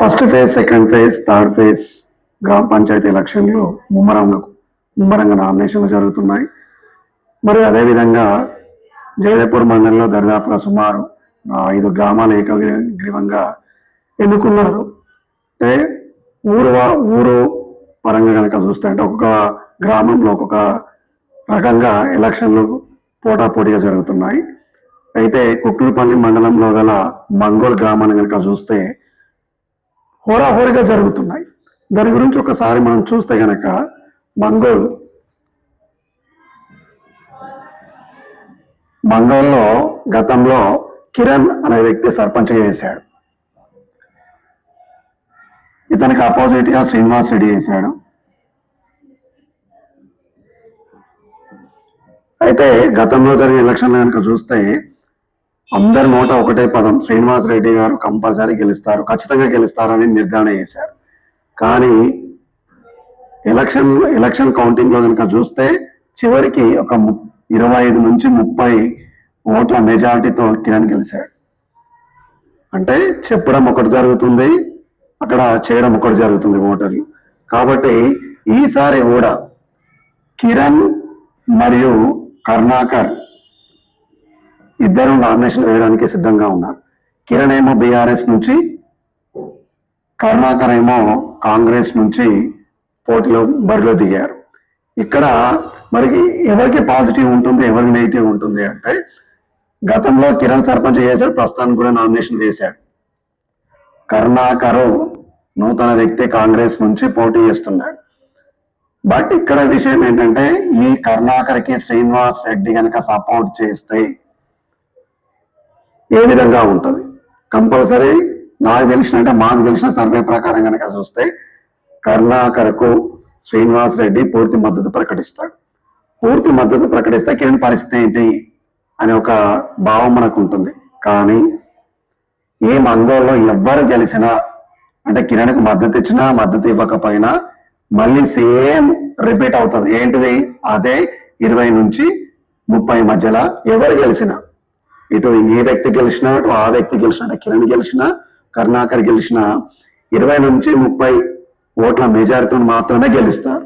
First phase second phase third phase గ్రామ పంచాయతీ ఎలక్షన్లు ముమ్మరంగా ముమ్మరంగా నామినేషన్లు జరుగుతున్నాయి. మరియు అదేవిధంగా జయదేపూర్ మండలంలో దరిదాపుగా సుమారు ఐదు గ్రామాలు ఏకగ్రీవంగా ఎన్నుకున్నారు. అంటే ఊరు ఊరు పరంగా కనుక చూస్తే అంటే ఒక్కొక్క గ్రామంలో ఒక్కొక్క రకంగా ఎలక్షన్లు పోటాపోటీగా జరుగుతున్నాయి. అయితే కుట్లపల్లి మండలంలో గల మంగోల్ గ్రామాన్ని కనుక చూస్తే హోరాహోరీగా జరుగుతున్నాయి. దాని గురించి ఒకసారి మనం చూస్తే గనక మంగోల్ మంగోల్లో గతంలో కిరణ్ అనే వ్యక్తి సర్పంచ్ చేశాడు. ఇతనికి అపోజిట్గా శ్రీనివాస్ రెడ్డి చేశాడు. అయితే గతంలో జరిగిన ఎలక్షన్లు కనుక చూస్తే అందరి నోట ఒకటే పదం శ్రీనివాస్ రెడ్డి గారు కంపల్సరీ గెలుస్తారు ఖచ్చితంగా గెలుస్తారని నిర్ధారణ చేశారు. కానీ ఎలక్షన్ ఎలక్షన్ కౌంటింగ్లో కనుక చూస్తే చివరికి ఒక ఇరవై ఐదు నుంచి ముప్పై ఓట్ల మెజారిటీతో కిరణ్ గెలిచాడు. అంటే చెప్పడం ఒకటి జరుగుతుంది అక్కడ చేయడం ఒకటి జరుగుతుంది ఓటర్లు. కాబట్టి ఈసారి కూడా కిరణ్ మరియు కర్ణాకర్ ఇద్దరు నామినేషన్ వేయడానికి సిద్ధంగా ఉన్నారు. కిరణ్ ఏమో బీఆర్ఎస్ నుంచి కరుణాకర్ ఏమో కాంగ్రెస్ నుంచి పోటీలో బరిలో దిగారు. ఇక్కడ మరి ఎవరికి పాజిటివ్ ఉంటుంది ఎవరికి నెగిటివ్ ఉంటుంది అంటే గతంలో కిరణ్ సర్పంచ్ చేశాడు ప్రస్తుతానికి కూడా నామినేషన్ వేశాడు. కరుణాకరు నూతన వ్యక్తి కాంగ్రెస్ నుంచి పోటీ చేస్తున్నాడు. బట్ ఇక్కడ విషయం ఏంటంటే ఈ కరుణాకర్కి శ్రీనివాస్ రెడ్డి కనుక సపోర్ట్ చేస్తే ఏ విధంగా ఉంటుంది? కంపల్సరీ నాకు తెలిసిన అంటే మాకు తెలిసిన సర్వే ప్రకారం కనుక చూస్తే కరుణాకర్కు శ్రీనివాస్ రెడ్డి పూర్తి మద్దతు ప్రకటిస్తాడు. పూర్తి మద్దతు ప్రకటిస్తే కిరణ్ పరిస్థితి ఏంటి? అనే ఒక భావం మనకు ఉంటుంది. కానీ ఏ మంగోల్లో ఎవ్వరు గెలిచినా అంటే కిరణ్కు మద్దతు ఇచ్చినా మద్దతు ఇవ్వకపోయినా మళ్ళీ సేమ్ రిపీట్ అవుతుంది. ఏంటిది? అదే ఇరవై నుంచి ముప్పై మధ్యలో ఎవరు గెలిచినా. ఇటు ఏ వ్యక్తి గెలిచినా అటు ఆ వ్యక్తి గెలిచినా కిరణ్ గెలిచినా కరుణాకర్ గెలిచినా ఇరవై నుంచి ముప్పై ఓట్ల మెజారిటీని మాత్రమే గెలుస్తారు.